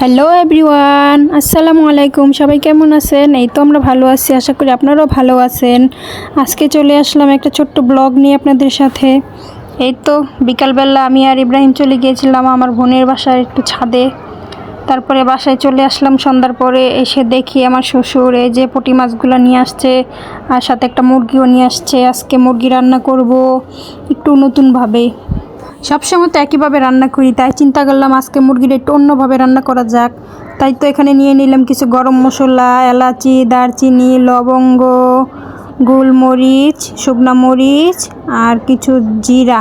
Hello everyone আসসালামু আলাইকুম সবাই কেমন আছেন? এই তো আমরা ভালো আছি, আশা করি আপনারাও ভালো আছেন। আজকে চলে আসলাম একটা ছোট্ট ব্লগ নিয়ে আপনাদের সাথে। এই তো বিকালবেলা আমি আর ইব্রাহিম চলে গিয়েছিলাম আমার বোনের বাসায় একটু ছাদে। তারপরে বাসায় চলে আসলাম সন্ধ্যার পরে, এসে দেখি আমার শ্বশুর এই যে পুঁটি মাছগুলো নিয়ে আসছে, আর সাথে একটা মুরগিও নিয়ে আসছে। আজকে মুরগি রান্না করব একটু নতুনভাবে। সবসময় তো একইভাবে রান্না করি, তাই চিন্তা করলাম আজকে মুরগিটা একটু অন্যভাবে রান্না করা যাক। তাই তো এখানে নিয়ে নিলাম কিছু গরম মশলা, এলাচি, দারচিনি, লবঙ্গ, গোলমরিচ, শুকনা মরিচ আর কিছু জিরা।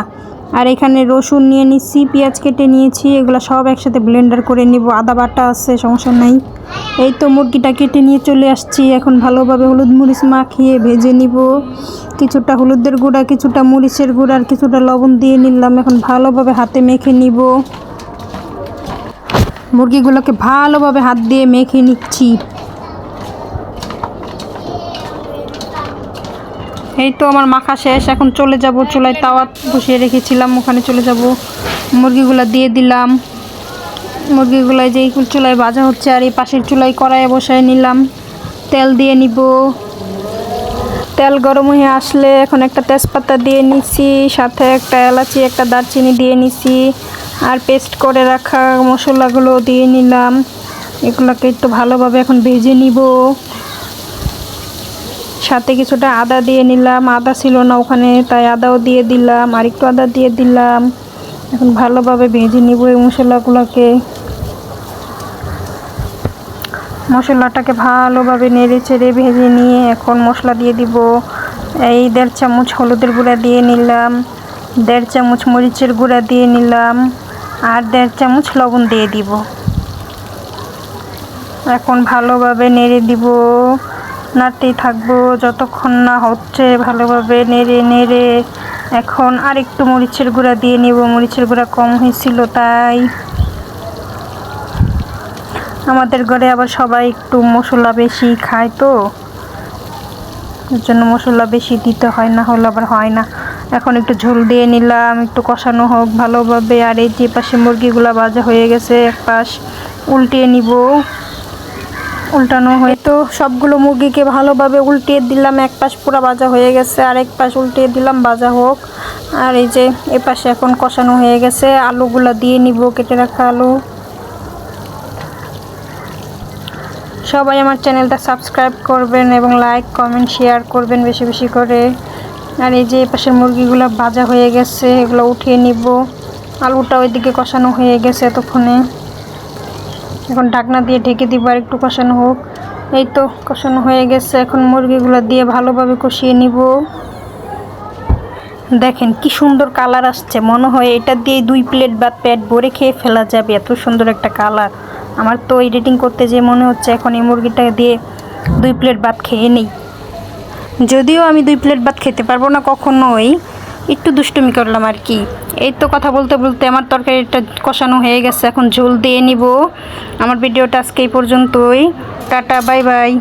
আর এখানে রসুন নিয়ে নিচ্ছি, পেঁয়াজ কেটে নিয়েছি, এগুলো সব একসাথে ব্লেন্ডার করে নিব। আদা বাটা আছে, সমস্যা নাই। এই তো মুরগিটা কেটে নিয়ে চলে আসছি। এখন ভালোভাবে হলুদ মরিচ মাখিয়ে ভেজে নিব। কিছুটা হলুদের গুঁড়া, কিছুটা মরিচের গুঁড়া আর কিছুটা লবণ দিয়ে নিলাম। এখন ভালোভাবে হাতে মেখে নিব। মুরগিগুলোকে ভালোভাবে হাত দিয়ে মেখে নিচ্ছি। এই তো আমার মাখা শেষ, এখন চলে যাব চুলায় তাওয়া বসিয়ে রেখেছিলাম, ওখানে চলে যাব। মুরগিগুলো দিয়ে দিলাম। মুরগিগুলাই যেই চুলায় ভাজা হচ্ছে আর এই পাশের চুলায় কড়াইয়ে বসায় নিলাম। তেল দিয়ে নিব। তেল গরম হয়ে আসলে এখন একটা তেজপাতা দিয়ে নিছি, সাথে একটা এলাচি, একটা দারচিনি দিয়ে নিছি। আর পেস্ট করে রাখা মশলাগুলো দিয়ে নিলাম। এগুলোকে একটু ভালোভাবে এখন ভেজে নিব। সাথে কিছুটা আদা দিয়ে নিলাম। আদা ছিল না ওখানে, তাই আদাও দিয়ে দিলাম আর একটু আদা দিয়ে দিলাম। এখন ভালোভাবে ভেজে নিব এই মশলাগুলোকে। মশলাটাকে ভালোভাবে নেড়ে চেড়ে ভেজে নিয়ে এখন মশলা দিয়ে দিব। এই দেড় চামচ হলুদের গুঁড়া দিয়ে নিলাম, দেড় চামচ মরিচের গুঁড়া দিয়ে নিলাম, আর দেড় চামচ লবণ দিয়ে দিব। এখন ভালোভাবে নেড়ে দিব। নাড়তেই থাকব। যতক্ষণ না হচ্ছে ভালোভাবে নেড়ে নেড়ে। এখন আর একটু মরিচের গুঁড়া দিয়ে নিব। মরিচের গুঁড়া কম হয়েছিল তাই। আমাদের ঘরে আবার সবাই একটু মশলা বেশি খায় তো। এর জন্য মশলা বেশি দিতে হয়, না হলে আবার হয় না। এখন একটু ঝোল দিয়ে নিলাম, একটু কষানো হোক ভালোভাবে। আর এই যে পাশে মুরগিগুলো ভাজা হয়ে গেছে, এক পাশ উল্টিয়ে নিব। উল্টানো হয়। তো সবগুলো মুরগিকে ভালোভাবে উল্টিয়ে দিলাম, এক পাশ পুরো ভাজা হয়ে গেছে, আর এক পাশ উল্টিয়ে দিলাম, ভাজা হোক। আর এই যে এ পাশে এখন কষানো হয়ে গেছে, আলুগুলো দিয়ে নিব, কেটে রাখা আলু। সবাই আমার চ্যানেলটা সাবস্ক্রাইব করবেন এবং লাইক, কমেন্ট, শেয়ার করবেন বেশি বেশি করে। আর এই যে পাশের মুরগিগুলো ভাজা হয়ে গেছে, এগুলো উঠিয়ে নিব। আলুটা ওইদিকে কষানো হয়ে গেছে এতক্ষণে। এখন ঢাকনা দিয়ে ঢেকে দিব আর একটু কষানো হোক। এই তো কষানো হয়ে গেছে। এখন মুরগিগুলো দিয়ে ভালোভাবে কষিয়ে নিব। দেখেন কি সুন্দর কালার আসছে। মনে হয় এটা দিয়ে দুই প্লেট বা পেট ভরে খেয়ে ফেলা যাবে। এত সুন্দর একটা কালার। আমার তো এডিটিং করতে যে মনে হচ্ছে এখন এই মুরগিটা দিয়ে দুই প্লেট ভাত খেয়ে নেই। যদিও আমি দুই প্লেট ভাত খেতে পারব না কখনোই। একটু দুষ্টুমি করলাম আর কি। এই তো কথা বলতে বলতে আমার তরকারিটা কষানো হয়ে গেছে, এখন ঝোল দিয়ে নিব। আমার ভিডিওটা আজকে এই পর্যন্তই। Tata, bye bye.